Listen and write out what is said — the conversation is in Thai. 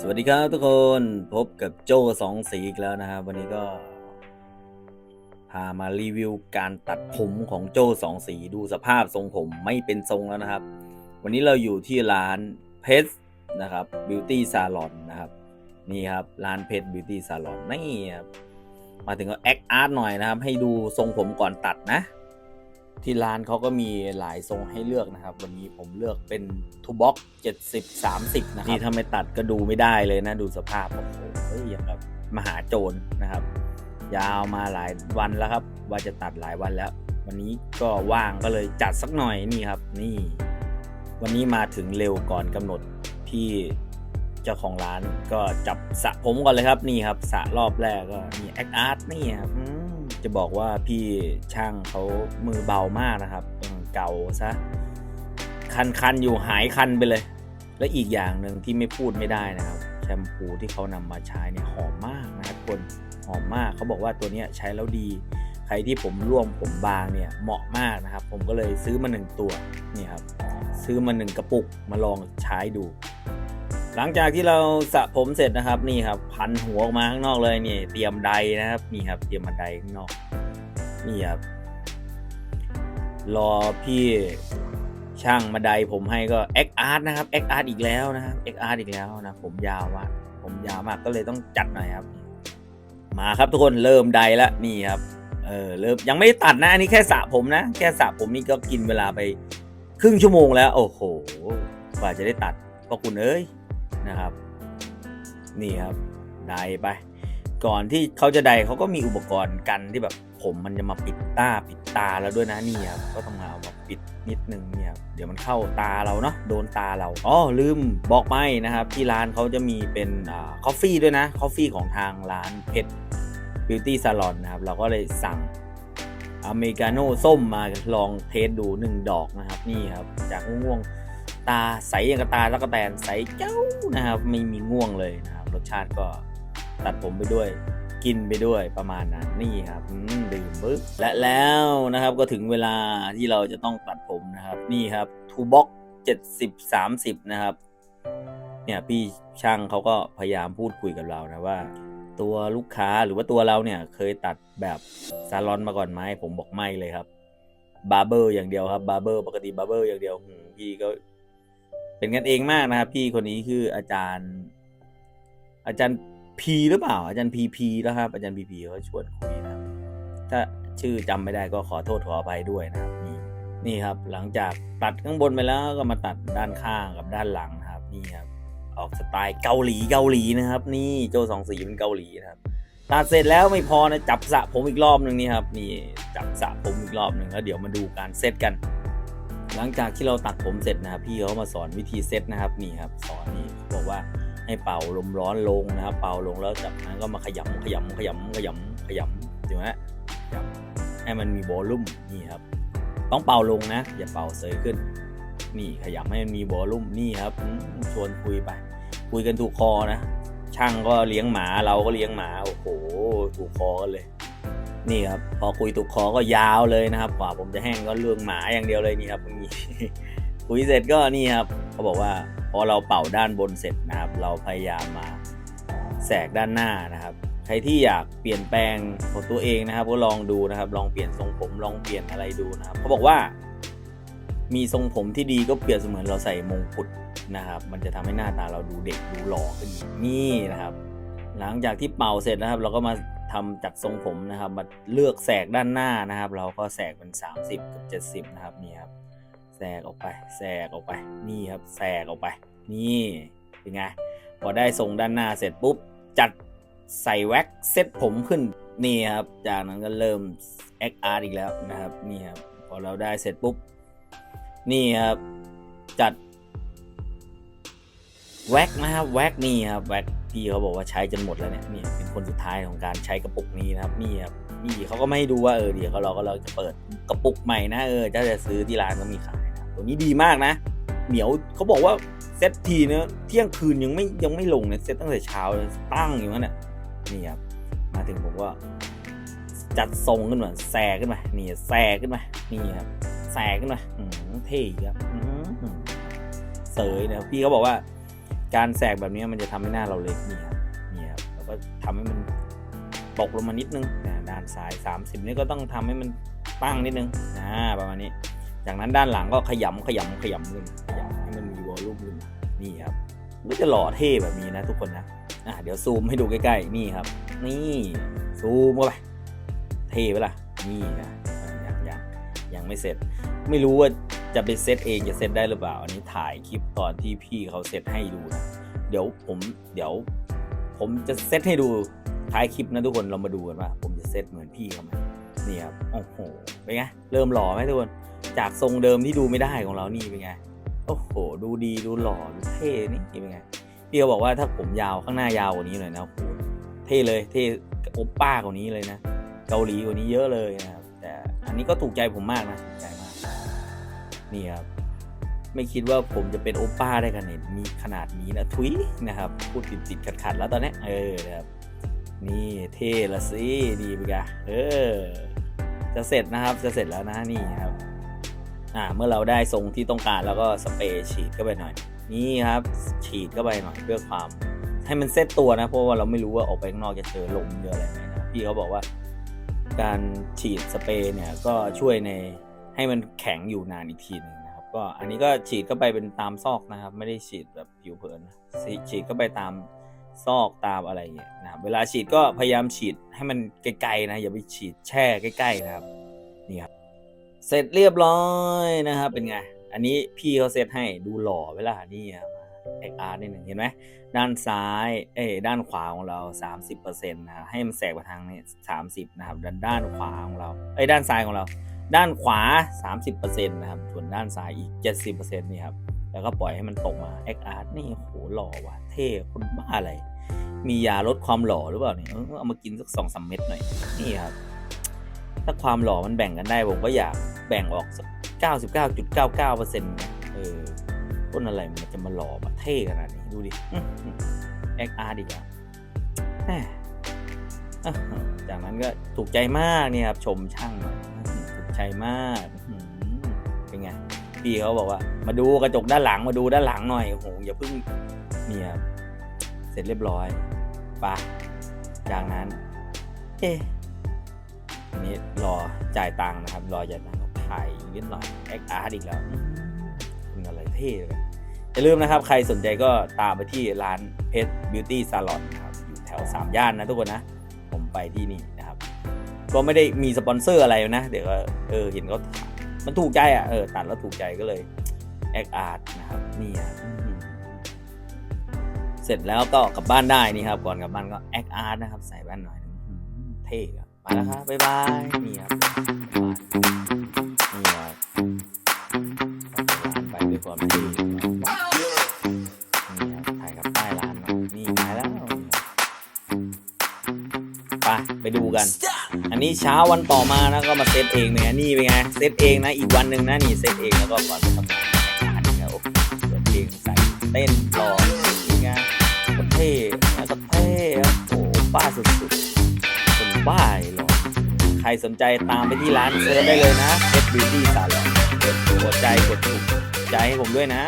สวัสดีครับทุกคนพบกับโจ้สองสีอีกแล้วนะครับ วันนี้ก็ พามารีวิวการตัดผมของโจ้สองสีดูสภาพทรงผมไม่เป็นทรงแล้วนะครับ วันนี้เราอยู่ที่ร้านเพชรนะครับบิวตี้ซาลอนนะครับนี่ครับร้านเพชรบิวตี้ซาลอนนี่ครับมาถึงก็แอคอาร์ตหน่อยนะครับ ให้ดูทรงผมก่อนตัดนะ ที่ร้านเขาก็มีหลายทรงให้เลือกนะครับ วันนี้ผมเลือกเป็นทูบ็อก70 30นะครับนี่ถ้าไม่ตัดก็ดูไม่ได้เลยนะ ดูสภาพโอ้โหเฮ้ยอย่างแบบมหาโจรนะครับ ยาวมาหลายวันแล้วครับ ว่าจะตัดหลายวันแล้ว วันนี้ก็ว่างก็เลยจัดสักหน่อยนี่ครับ นี่ วันนี้มาถึงเร็วก่อนกำหนดพี่เจ้าของร้านก็จับสระผมก่อนเลยครับนี่ครับสระรอบแรกก็นี่แอคอาร์ตนี่ครับ จะบอกว่าพี่ช่างเขามือเบามากนะครับเก่าซะคันคันๆอยู่หายคันไปเลย และอีกอย่างหนึ่งที่ไม่พูดไม่ได้นะครับ แชมพูที่เขานำมาใช้เนี่ยหอมมากนะครับคนหอมมากเขาบอกว่าตัวนี้ใช้แล้วดี ใครที่ผมร่วงผมบางเนี่ยเหมาะมากนะครับ ผมก็เลยซื้อมาหนึ่งตัวนี่ครับซื้อมาหนึ่งกระปุกมาลองใช้ดู หลังจากที่เราสระผมเสร็จนะครับนี่ครับ พันหัวออกมาข้างนอกเลยนี่ เตรียมไดนะครับนี่ครับ เตรียมบันไดข้างนอกนี่ครับรอพี่ช่างมาไดผมให้ก็เอ็กอาร์ตนะครับเอ็กอาร์ตอีกแล้วนะครับเอ็กอาร์ตอีกแล้วนะผมยาวมากผมยาวมากก็เลยต้องจัดหน่อยครับ มาครับทุกคนเริ่มไดแล้วนี่ครับเออเริ่มยังไม่ตัดนะอันนี้แค่สระผมนะ แค่สระผมนี่ก็กินเวลาไปครึ่งชั่วโมงแล้ว โอ้โหกว่าจะได้ตัดพอคุณเอ้ย นะครับ นี่ครับ ไดไป ก่อนที่เขาจะไดเขาก็มีอุปกรณ์กันที่แบบผมมันจะมาปิดตาปิดตาแล้วด้วยนะนี่ครับก็ต้องเอามาปิดนิดนึงเนี่ยเดี๋ยวมันเข้าตาเราเนาะโดนตาเราอ๋อลืมบอกไม่นะครับ ที่ร้านเขาจะมีเป็นอ่าคอฟฟี่ด้วยนะคอฟฟี่ของทางร้านเพชรบิวตี้ซาลอนนะครับ เราก็เลยสั่งอเมริกาโน่ส้มมาลองเทสดูหนึ่งดอกนะครับ นี่ครับ จากง่วงๆ ตาใสอย่างกับตาแล้วก็แตนใสเจ้านะครับไม่มีง่วงเลยนะครับรสชาติก็ตัดผมไปด้วยกินไปด้วยประมาณนั้นนี่ครับดื่มปึ๊บและแล้วนะครับก็ถึงเวลาที่เราจะต้องตัดผมนะครับนี่ครับทูบ็อกเจ็ดสิบสามสิบนะครับเนี่ยพี่ช่างเขาก็พยายามพูดคุยกับเรานะว่า ตัวลูกค้าหรือว่าตัวเราเนี่ยเคยตัดแบบซาลอนมาก่อนไหมผมบอกไม่เลยครับบาร์เบอร์อย่างเดียวครับบาร์เบอร์ปกติบาร์เบอร์อย่างเดียวพี่ก็ เป็นกันเองมากนะครับ พี่คนนี้คืออาจารย์ อาจารย์พีหรือเปล่า อาจารย์พีพีนะครับ อาจารย์พีพีเขาชวนคุยนะครับถ้าชื่อจำไม่ได้ก็ขอโทษขออภัยด้วยนะครับ นี่นี่ครับ หลังจากตัดข้างบนไปแล้วก็มาตัดด้านข้างกับด้านหลังครับ นี่ครับออกสไตล์เกาหลีเกาหลีนะครับ นี่โจสองสีเป็นเกาหลีนะครับตัดเสร็จแล้วไม่พอนะจับสระผมอีกรอบหนึ่งนี่ครับนี่จับสระผมอีกรอบหนึ่งแล้วเดี๋ยวมาดูการเซตกัน หลังจากที่เราตัดผมเสร็จนะครับพี่เขามาสอนวิธีเซตนะครับนี่ครับสอนนี่เขาบอกว่าให้เป่าลมร้อนลงนะครับ เป่าลงแล้วจากนั้นก็มาขยำขยำขยำขยำขยำถูกไหมขยำให้มันมีโวลุ่มนี่ครับ ต้องเป่าลงนะ อย่าเป่าเสยขึ้น นี่ขยำให้มันมีโวลุ่มนี่ครับชวนคุยไป คุยกันถูกคอนะ ช่างก็เลี้ยงหมาเราก็เลี้ยงหมาโอ้โหถูกคอกันเลย นี่ครับพอคุยถูกคอก็ยาวเลยนะครับกว่าผมจะแห้งก็เรื่องหมาอย่างเดียวเลยนี่ครับนี่คุยเสร็จก็นี่ครับเขาบอกว่าพอเราเป่าด้านบนเสร็จนะครับ เราพยายามมาแสกด้านหน้านะครับ ใครที่อยากเปลี่ยนแปลงของตัวเองนะครับ ก็ลองดูนะครับ ลองเปลี่ยนทรงผมลองเปลี่ยนอะไรดูนะครับเขาบอกว่า มีทรงผมที่ดีก็เปรียบเสมือนเราใส่มงกุฎนะครับ มันจะทำให้หน้าตาเราดูเด็กดูหล่อขึ้นนี่นะครับ หลังจากที่เป่าเสร็จนะครับ เราก็มา ทำจากทรงผมนะครับมาเลือกแสกด้านหน้านะครับ เราก็แสกเป็น 30 กับ 70 นะครับนี่ครับแสกออกไปแสกออกไปนี่ครับแสกออกไปนี่เป็นไงพอได้ทรงด้านหน้าเสร็จปุ๊บจัดใส่แว็กเซตผมขึ้นนี่ครับจากนั้นก็เริ่มแอคอาร์อีกแล้วนะครับนี่ครับพอเราได้เสร็จปุ๊บนี่ครับจัด แว็กนะครับแว็กนี่ครับแว็กพี่เขาบอกว่าใช้จนหมดแล้วเนี่ยนี่เป็นคนสุดท้ายของการใช้กระปุกนี้นะครับนี่ครับนี่เขาก็ไม่ดูว่าเออเดี๋ยวเขาเราก็เราจะเปิดกระปุกใหม่นะเออถ้าจะซื้อที่ร้านก็มีขายนะตัวนี้ดีมากนะ เหนียวเขาบอกว่าเซตทีเนะเที่ยงคืนยังไม่ยังไม่ลงเนี่ยเซตตั้งแต่เช้าตั้งอยู่นั่นน่ะนี่ครับมาถึงผมก็จัดทรงขึ้นมาแซขึ้นมานี่แซขึ้นมานี่ครับแสกขึ้นมาอืมเท่ครับอืมเสยนะพี่เขาบอกว่า การแสกแบบนี้มันจะทำให้หน้าเราเล็กนี่ครับนี่ครับแล้วก็ทำให้มันตกลงมานิดนึงนะด้านซ้าย 30 นี่ก็ต้องทำให้มันตั้งนิดนึงนะประมาณนี้ จากนั้นด้านหลังก็ขยำขยำขยำขึ้นขยำให้มันมีวอลลุ่มขึ้นนี่ครับมันก็จะหล่อเท่แบบนี้นะทุกคนนะอะเดี๋ยวซูมให้ดูใกล้ๆนี่ครับ นี่ซูมเข้าไปเท่ไปละนี่นะยังยังยังไม่เสร็จ ไม่รู้ว่า จะไปเซตเองจะเซตได้หรือเปล่า อันนี้ถ่ายคลิปตอนที่พี่เขาเซตให้ดูนะเดี๋ยวผมเดี๋ยว ผมจะเซตให้ดูท้ายคลิปนะทุกคนเรามาดูกันว่า ผมจะเซตเหมือนพี่เขาไหมนี่ครับโอ้โหเป็นไงเริ่มหล่อไหมทุกคนจากทรงเดิมที่ดูไม่ได้ของเรานี่เป็นไงโอ้โห ดูดีดูหล่อดูเท่นี่เป็นไงพี่เขาบอกว่าถ้าผมยาวข้างหน้ายาวกว่านี้หน่อยนะโอ้โหเท่เลยเท่โอปป้ากว่านี้เลยนะ เกาหลีกว่านี้เยอะเลยนะครับแต่อันนี้ก็ถูกใจผมมากนะถูกใจ นี่ครับไม่คิดว่าผมจะเป็นโอป้าได้กันเนี่ยมีขนาดนี้นะทุยนะครับ พูดติดติดขัดขัดๆแล้วตอนนี้เออครับนี่เท่ละสิดีไปกะเออ จะเสร็จนะครับจะเสร็จแล้วนะนี่ครับ อ่าเมื่อเราได้ทรงที่ต้องการแล้วก็สเปรย์ฉีดเข้าไปหน่อย นี่ครับ ฉีดเข้าไปหน่อยเพื่อความให้มันเซตตัวนะเพราะว่าเราไม่รู้ว่าออกไปข้างนอกจะเจอลมเจออะไรไหมนะพี่เขาบอกว่า การฉีดสเปรย์เนี่ยก็ช่วยใน ให้มันแข็งอยู่นานอีกทีนึงนะครับก็อันนี้ก็ฉีดเข้าไปเป็นตามซอกนะครับ ไม่ได้ฉีดแบบผิวเผินฉีดเข้าไปตามซอกตามอะไรอย่างเงี้ยนะครับเวลาฉีดก็พยายามฉีดให้มันไกลๆนะอย่าไปฉีดแช่ใกล้ๆนะครับนี่ครับเสร็จเรียบร้อยนะครับเป็นไงอันนี้พี่เขาเซตให้ดูหล่อเวลานี่ครับเอ็กอาร์นิดหนึ่งเห็นไหมด้านซ้ายเอ้ด้านขวาของเรา 30%นะครับให้มันแสกไปทางนี้30นะครับด้านด้านขวาของเราเอ้ด้านซ้ายของเรา ด้านขวา 30%นะครับ ส่วนด้านซ้ายอีก 70%นี่ครับ แล้วก็ปล่อยให้มันตกมาเอ็กอาร์นี่โหหล่อว่ะ เท่คนบ้าอะไร มียาลดความหล่อหรือเปล่าเนี่ยเออเอามากินสักสองสามเม็ดหน่อย นี่ครับ ถ้าความหล่อมันแบ่งกันได้ ผมก็อยากแบ่งออกสักเก้าสิบเก้าจุดเก้าเก้าเปอร์เซ็นต์เออต้นอะไรมันจะมาหล่อแบบเท่ขนาดนี้ ดูดิเอ็กอาร์ดีกว่าจากนั้นก็ถูกใจมากเนี่ยครับ ชมช่างหน่อยถูก ใจมากเป็นไงพี่เขาบอกว่า มาดูกระจกด้านหลังมาดูด้านหลังหน่อยโอ้โหอย่าเพิ่งเนี่ยเสร็จเรียบร้อยปะจากนั้น เอ๊ะอันนี้รอจ่ายตังค์นะครับ รอจ่ายตังค์ถ่ายนิดหน่อยแอคอาร์ตอีกแล้วมเป็นอะไรเท่เลยอย่าลืมนะครับ ใครสนใจก็ตามไปที่ร้านเพชรบิวตี้ซาลอนครับ อยู่แถวสามย่านนะทุกคนนะ ผมไปที่นี่ ก็ไม่ได้มีสปอนเซอร์อะไรนะ เดี๋ยวเออเห็นเขามันถูกใจอะเออตัดแล้วถูกใจก็เลยแอคอาร์ตนะครับนี่อะเสร็จแล้วก็กลับบ้านได้นี่ครับ ก่อนกลับบ้านก็แอคอาร์ตนะครับ ใส่แว่นหน่อยเท่ครับไปแล้วครับบ๊ายบายนี่ครับนี่ครับไปด้วยความเท่ ไปดูกัน อันนี้เช้าวันต่อมานะก็มาเซตเองเนี่ยนี่เป็นไงเซตเองนะอีกวันหนึ่งนะนี่เซตเองแล้วก็ก่อนไปทำงานนี่ครับโอ้เปิดเพลงใส่เต้นหล่อนี่ไงคนเท่แล้วก็เท่โอ้โหป้าสุดๆคนบ้าเลยหรอใครสนใจตามไปที่ร้านเซิร์ชได้เลยนะ Pet Beauty Salon กดหัวใจกดถูกใจให้ผมด้วยนะ